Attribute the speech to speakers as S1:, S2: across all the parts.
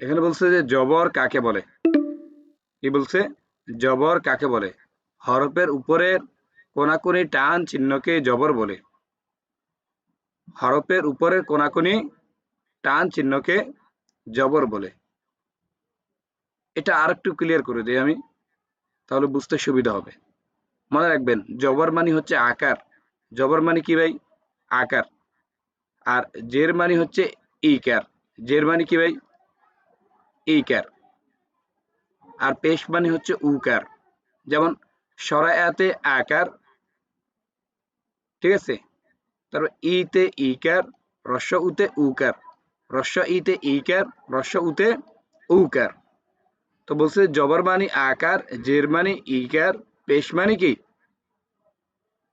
S1: এখানে বলছে যে জবর কাকে বলে? কি বলছে? জবর কাকে বলে? হরফের উপরের কোনাকুনি টান চিহ্নকে জবর বলে। হরফের উপরের কোনাকুনি টান চিহ্নকে জবর বলে। এটা আর একটু ক্লিয়ার করে দিই আমি, তাহলে বুঝতে সুবিধা হবে। মনে রাখবেন, জবর মানি হচ্ছে আকার। জবর মানি কি ভাই? আকার। আর জের মানি হচ্ছে ইকার। জের মানি কি ভাই? ইকার আর পেশ মানে হচ্ছে উকার যেমন সরায়াতে আকার ঠিক আছে? তারপর ইতে ইকার রস্য উতে উকার রস্য ইতে ইকার রস্য উতে উকার তো বলছে জবর মানে আকার জের মানে ইকার পেশ মানে কি?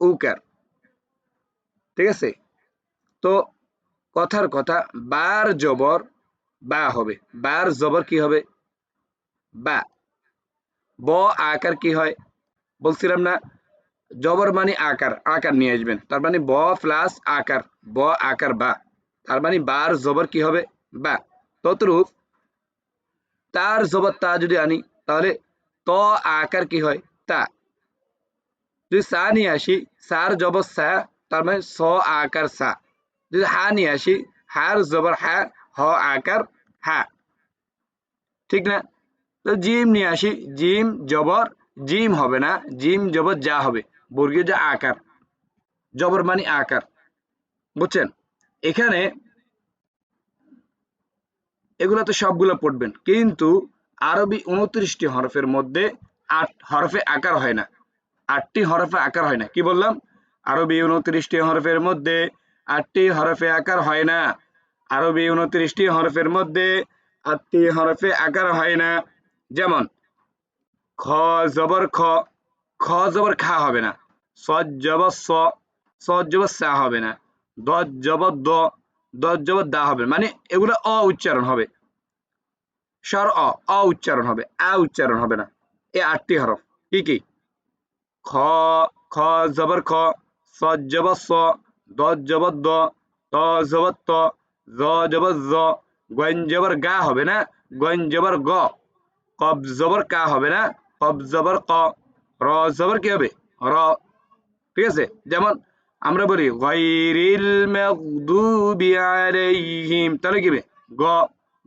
S1: উকার ঠিক আছে? তো কথার কথা, বার জবর বা হবে। বার জবর কি হবে? বা। ব আকার কি হয়? বলছিলাম না, জবর মানে আকার আকার নিয়ে আসবেন। তার মানে ব প্লাস আকার, ব আকার বা। তার মানে বার জবর কি হবে? বা। ততরূপ তার জবর তা যদি আনি, তাহলে ত আকার কি হয়? তা। যদি সা নিয়ে আসি, সার জবর সা, তার মানে স আকার সা। যদি হা নিয়ে আসি, হার জবর হা হ, আকার, হা। ঠিক না? তো জিম নিয়ে আসি। জিম জবর, জিম হবে না। জিম জবর যা হবে। বর্গীয় যা আকার। জবর মানে আকার। বুঝছেন? এখানে এগুলো তো সবগুলো পড়বেন। কিন্তু আরবি উনত্রিশটি হরফের মধ্যে আট হরফে আকার হয় না। আটটি হরফে আকার হয় না। কি বললাম? আরবি উনত্রিশটি হরফের মধ্যে আটটি হরফে আকার হয় না। আরবি উনত্রিশটি হরফের মধ্যে আটটি হরফে আকার হয় না। যেমন, খ, জবর খ খ জবর খা হবে না। স, সজ জবর সা হবে না। দ জবর দ হবে মানে এগুলো অ উচ্চারণ হবে। স্বর অ অ উচ্চারণ হবে, আ উচ্চারণ হবে না। এ আটটি হরফ। কি কি? খ খ জবর খ জবর স দ জবর দ, ত জবর ত জ জবর জ গন জবর গা হবে না গন জবর গ, কব জবর কা হবে না, কব জবর ক, র জবর কি হবে? র। ঠিক আছে? যেমন আমরা বলি, গায়রিল মাগদুবি আলাইহিম তাহলে কি হবে? গ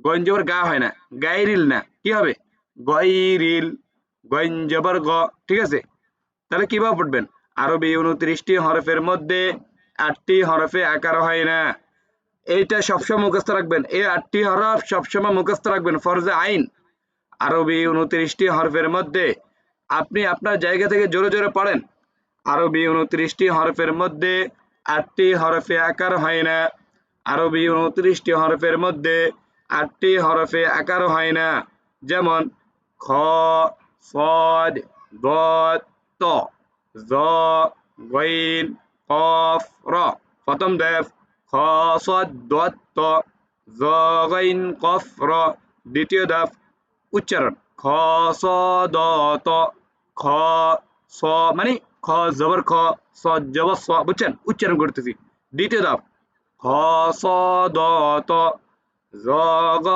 S1: গন জবর গা হয় না গাইরিল না, কি হবে? গায়রিল গন জবর গ, ঠিক আছে? তাহলে কীভাবে পড়বেন? আরবি উনত্রিশটি হরফের মধ্যে আটটি হরফে আকার হয় না। এইটা সবসময় মুখস্থ রাখবেন। এই আটটি হরফ সবসময় মুখস্থ রাখবেন, ফরজে আইন। আরবি উনত্রিশটি হরফের মধ্যে আপনি আপনার জায়গা থেকে জোরে জোরে পড়েন। আরবি উনত্রিশটি হরফের মধ্যে আটটি হরফে আকার হয় না। আরবি উনত্রিশটি হরফের মধ্যে আটটি হরফে আকার হয় না। যেমন খ সদ দত ত, জ গইন কফ, র। প্রথম দেব খ সদ দত ত কফ র দ্বিতীয় ধাপ, উচ্চারণ। খ স দ ত খ, স মানে খ, জবর খ, স, জবর স, বুঝছেন? উচ্চারণ করতেছি। দ্বিতীয় ধাপ খ স দ ত জ গ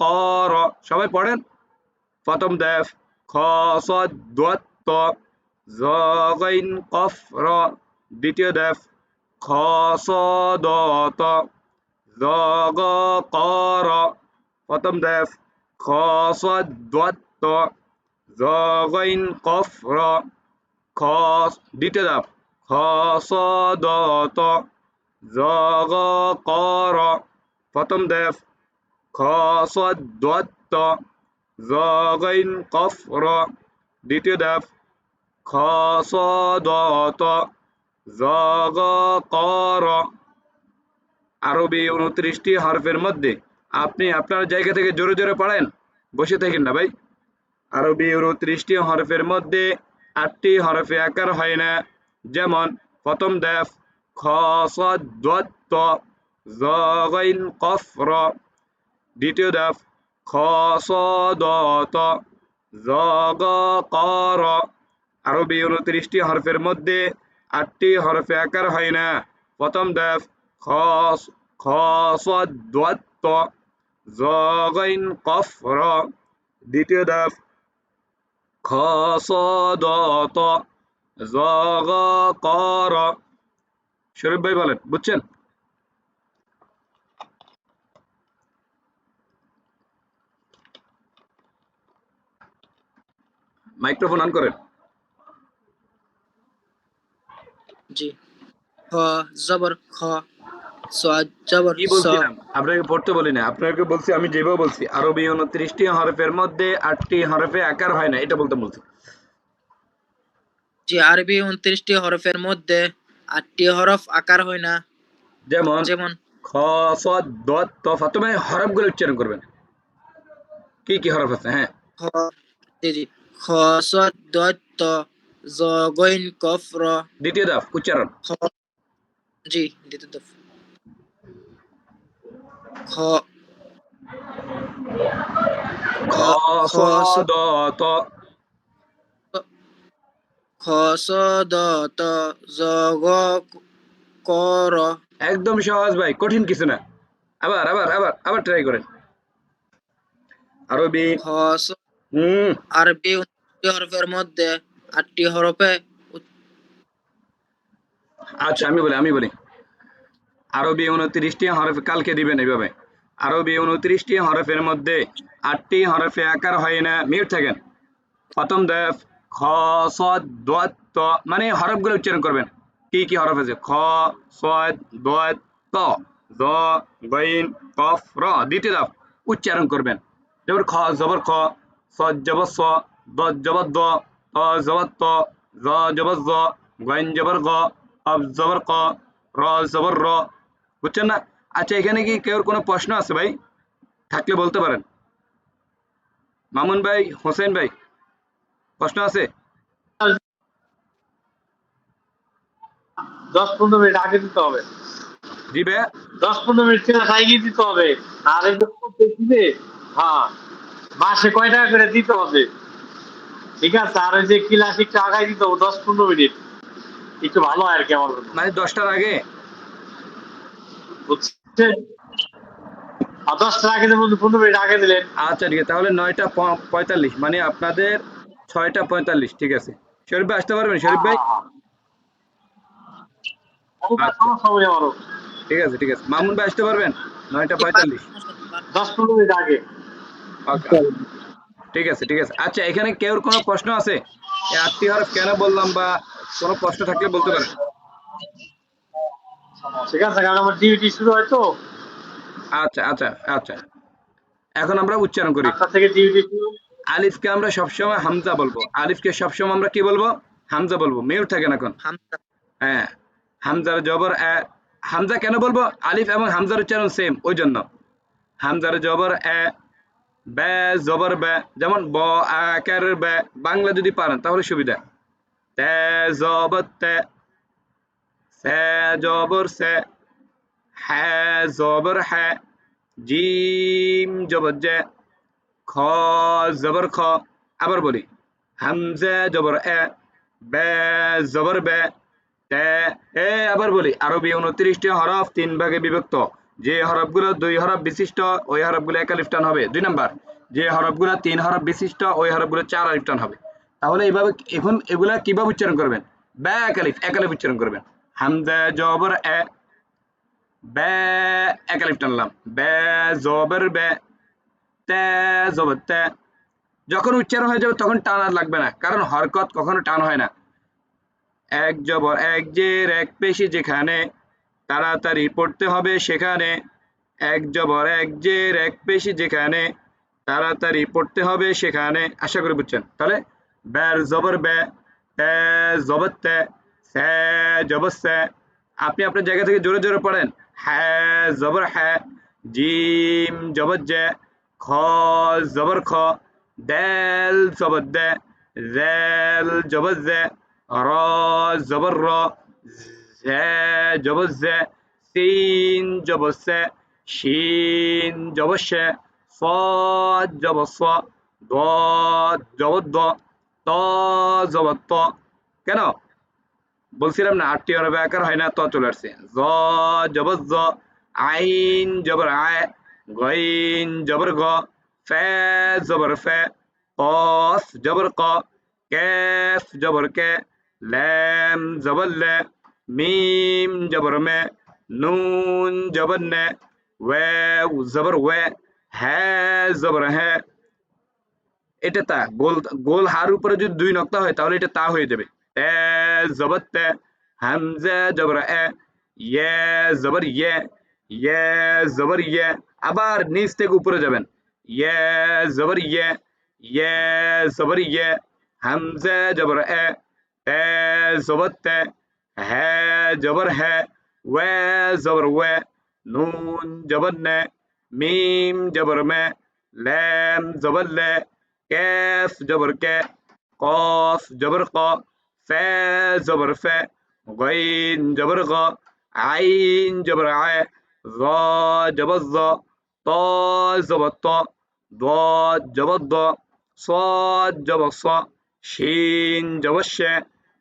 S1: ক র সবাই পড়েন? প্রথম দেব খ স দ ত জ কফ র দ্বিতীয় দেব খ স দ ত জ গ ক র প্রথম দেব খ স দ ত জ গইন কফ র খ দ্বিতীয় ধাপ খ স দ ত জ গ ক র কফ র দ্বিতীয় ধাপ খ স গ আরবি উনত্রিশটি হরফের মধ্যে আপনি আপনার জায়গা থেকে জোরে জোরে পড়েন, বসে থাকেন না ভাই। আরবি উনত্রিশটি হরফের মধ্যে আটটি হরফে আকার হয় না। যেমন, প্রথম দেফ, খ ত, জ, গইন, কফ, র। দ্বিতীয় দেফ, খ, স, দ, ত জ গ ক, র। আরবি উনত্রিশটি হরফের মধ্যে আটটি হরফে আকার হয় না। প্রথম দেফ খ খ স ত কফ র দ্বিতীয় ধাপ খ স দ ত জ গ ক র শরীফ ভাই বলেন, বুঝছেন? মাইক্রোফোন অন করেন।
S2: জি। খ জবর খ জবর
S1: কি বলছিলাম? আপনাকে পড়তে বলি না। আপনাকে বলছি আমি যেভাবে বলছি আরবি উনত্রিশটি হরফের মধ্যে আটটি হরফে আকার হয় না এটা বলতে বলছি।
S2: জি আরবি উনত্রিশটি হরফের মধ্যে আটটি হরফ আকার হয় না।
S1: যেমন
S2: যেমন
S1: খ স দ ত ফাতমে হরফগুলো উচ্চারণ করবেন কি কি হরফ আছে? হ্যাঁ।
S2: খ জি জি। খ সদ দত ত জ গইন কফ র
S1: দ্বিতীয় দফ উচ্চারণ
S2: জি দ্বিতীয় দফ। খ
S1: খ স দ ত।
S2: খ স দ ত জ গ ক র
S1: একদম সহজ ভাই কঠিন কিছু না। আবার আবার আবার আবার ট্রাই করেন। আরবি।
S2: খ স
S1: হুম।
S2: আরবি হরফের মধ্যে আটটি হরফে
S1: আচ্ছা আমি বলি আমি বলি। আরবি উনত্রিশটি হরফ কালকে দিবেন এইভাবে। আরবি উনত্রিশটি হরফের মধ্যে আটটি হরফে আকার হয় না। মিউট থাকেন। প্রথম দেফ, খ, স ত মানে হরফগুলো উচ্চারণ করবেন। কি কি হরফ আছে? খ, স ত, জ গইন কফ, র, দ্বিতীয় দফ উচ্চারণ করবেন। যেমন খ, জবর খ, স, জবর স, দ, জবর দ ত জ জবর গ কফ জবর ক র জবর র। বুঝছেন না? আচ্ছা এখানে কি কেউ কোনো প্রশ্ন আছে ভাই? থাকলে বলতে পারেন। মামুন ভাই হোসেন ভাই প্রশ্ন আছে?
S3: দশ পনেরো মিনিট আগে দিতে হবে।
S1: জি ভাইয়া।
S3: দশ পনেরো মিনিট ক্লাস আগে দিতে হবে। আর হ্যাঁ মাসে কয় টাকা করে দিতে হবে? ঠিক আছে আর ওই যে আগাই দিতে হবে দশ পনেরো মিনিট। একটু ভালো হয় আর কি আমার
S1: মানে দশটার আগে?
S3: বুঝছেন দশটার আগে পনেরো মিনিট আগে দিলেন।
S1: আচ্ছা ঠিক আছে তাহলে নয়টা পঁয়তাল্লিশ মানে আপনাদের ছয়টা পঁয়তাল্লিশ ঠিক আছে। শরীফ ভাই আসতে পারবেন? শরীফ ভাই?
S3: সমস্যা হবে আমারও।
S1: ঠিক আছে ঠিক আছে। মামুন ভাই আসতে পারবেন? নয়টা পঁয়তাল্লিশ।
S3: দশ পনেরো মিনিট আগে।
S1: Okay. ঠিক আছে ঠিক আছে। আচ্ছা এখানে কেউ কোনো প্রশ্ন আছে? আটটি হরফ কেন বললাম বা কোনো প্রশ্ন থাকলে বলতে পারেন।
S3: ঠিক আছে কারণ আমার ডিউটি শুরু হয় তো।
S1: আচ্ছা আচ্ছা আচ্ছা। এখন আমরা উচ্চারণ করি।
S3: থেকে ডিউটি শুরু।
S1: আলিফকে আমরা সবসময় হামজা বলব। আলিফকে সবসময় আমরা কি বলব? হামজা বলব। মিউট থাকেন এখন। হ্যাঁ হামজার জবর হামজা কেন বলব? আলিফ এবং হামজার উচ্চারণ সেম ওই জন্য। হামজার জবর বে, জবর বে, যেমন ব আকার বে, বাংলা যদি পারেন, তাহলে সুবিধা। তে জবর তে, সে, জবর, সে হ্যাঁ জবর হ্যাঁ জিম, জবর, জে, খ, জবর, খ, আবার বলি। হামজা, জবর, এ, বে, জবর, বে, তে, এ, আবার বলি। আরবি উনত্রিশটি হরফ, তিন ভাগে বিভক্ত। যে হরফগুলো দুই হরফ বিশিষ্ট, ওই হরফগুলো এক আলিফ টান হবে। দুই নাম্বার, যে হরফগুলো তিন হরফ বিশিষ্ট, ওই হরফগুলো চার আলিফ টান হবে। তাহলে এইভাবে এখন এগুলা কীভাবে উচ্চারণ করবেন? বে এক আলিফ এক আলিফ উচ্চারণ করবেন। হামজা, জবর, এ। বে এক আলিফ টানলাম। বে জবর বে তে, জবর, তে। যখন উচ্চারণ হয়ে যাবে তখন টান আর লাগবে না, কারণ হরকত কখনো টান হয় না। এক জবর, এক জের, এক পেশি যেখানে তাড়াতাড়ি পড়তে হবে সেখানে। এক জবর, এক জের, এক পেশি যেখানে। তাড়াতাড়ি পড়তে হবে সেখানে। আশা করি বুঝছেন। তাহলে ব্যার জবর বে তে, জবর তে, সে, জবর সে। আপনি আপনার জায়গা থেকে জোরে জোরে পড়েন। হ্যাঁ জবর হ্যাঁ জিম, জবর জে, খ, জবর খ, দেল, জবর দে জেল জবর জে র, জবর র জবসে জব সিন জবসে, শিন জবসে ফ দ জব দ ত জব ত কেন? বলছিলাম না, আটটি অরব আকার হয় না, ত চলে আসছে। জ জব জ আইন জবর আয় গইন জবর গ, ফে জবর ফে, কস জবর ক, কেফ জবর কে ল্যাম জবর লে মিম জবর মে নুন জবর নে ওয়াও জবর ওয়ে হ্যাঁ জবর হ্যাঁ এটা তা গোল গোল হার উপরে যদি দুই নক্তা হয় তাহলে এটা তা হয়ে যাবে তে জবর তে হামজা জবর এ ইয়ে জবর ইয়ে ইয়ে জবর ইয়ে আবার নিচ থেকে উপরে যাবেন ইয়ে জবর ইয়ে ইয়ে জবর ইয়ে হামজা জবর এ তে জবর তে ها جبر ها و زبر و نون جبر نا ميم جبر ما لام جبر لا كاف جبر كا قاف جبر قا فا جبر فا غين جبر غا عين جبر ع ظا جبر ظا طا جبر طا ضاد جبر ضا صاد جبر صا شين جبر شا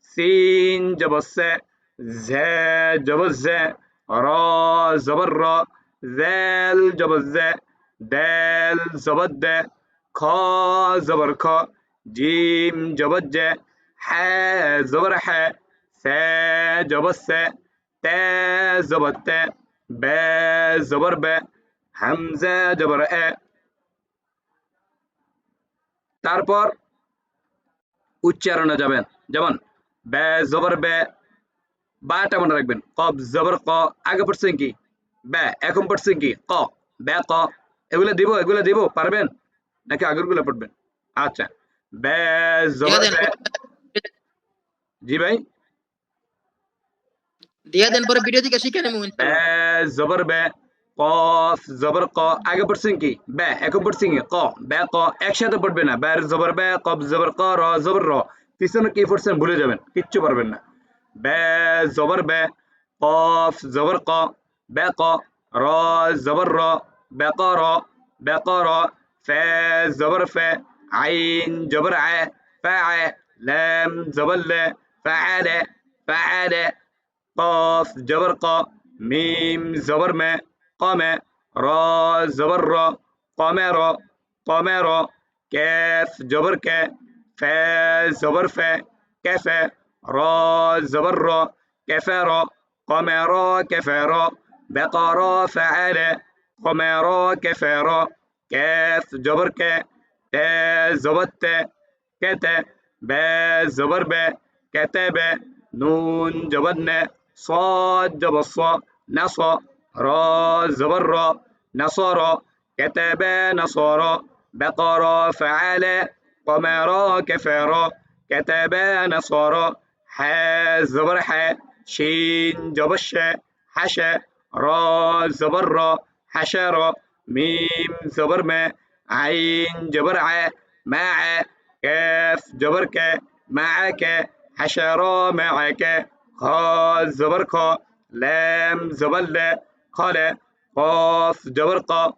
S1: سين جبر سا زا جبر زا را جبر را ذال جبر ذا دال جبر دا খ জবর খ জিম জবর জে হ্যাঁ জবর হ্যাঁ সে জবর সে তে জবর তে বে জবর বে হামজা জবর এ তারপর উচ্চারণে যাবেন যেমন বে জবর বে বাটা মনে রাখবেন। কব জবর ক আগে পড়ছেন কি? বে এখন পড়ছেন কি? ক বে ক। এগুলো দিব এগুলো দিব পারবেন? নাকি আগেরগুলো পড়বেন? আচ্ছা। বে জবর
S2: দিয়া দেন
S1: বে। জি ভাই।
S2: দিয়া দেন পরে ভিডিও থেকে শিখে নেব
S1: জবর বে কফ জবর ক আগে পড়ছেন কি? বে এখন পড়ছেন কি? ক বে ক একসাথে পড়বে না। বে জবর বে কফ জবর ক র জবর র। পিছনে কি পড়ছেন ভুলে যাবেন কিচ্ছু পারবেন না। با زبر باء قاف زبر قا. باقا را زبر را. بقرا بقرا فا زبر فا. عين جبر ع فاع لام زبر لا. فعل فعل قاف جبر قا. ميم زبر ما. قام را زبر را. قمر قمر كاف جبر كا. فا زبر فا. كفا را زبر كفر قمر كفر بقر فعل قمر كفر كاف جبر ك تا زبط كت با زبر ب كتب نون جبنا صاد جبص نصى را زبر نصارى كتب نصارى بقرا فعل قمرا كفارا كتب نصارى ح زبر ح شين جبر ش حش را زبر را حشر ميم زبر ما عين جبر ع مع كاف جبر ك معك حشر معك خا زبر خا لام زبر لا خلا قاف جبر قا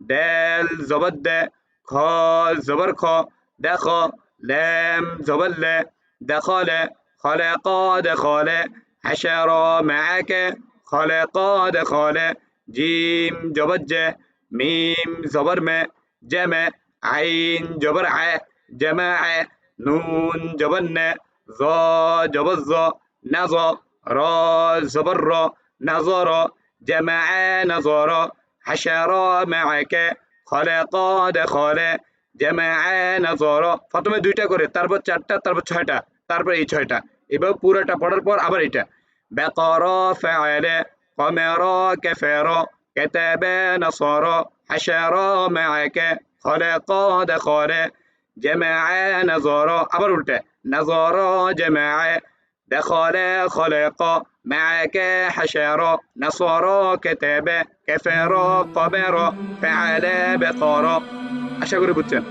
S1: دال زبر خا زبر خا دخا لام زبر لا دخل خلق دخل عشرا معك خلق دخل. جيم جبجة ميم زبرمة جمع عين جبرعة جماعة نون جبنة ظا جبزة نظر را زبرة نظر جمع نظرة حشرة معك خلق دخل. প্রথমে দুইটা করে তারপর চারটা তারপর ছয়টা তারপর এই ছয়টা এবার পুরোটা পড়ার পর আবার এটা بقر فعل قمر كفر كتب نصر حشر معك خلق دخل جمع نظر আবার উল্টা نظر جمع دخل خلق معك حشر نصر كتب كفر قبر فعل بقر আশা করি বুঝছেন।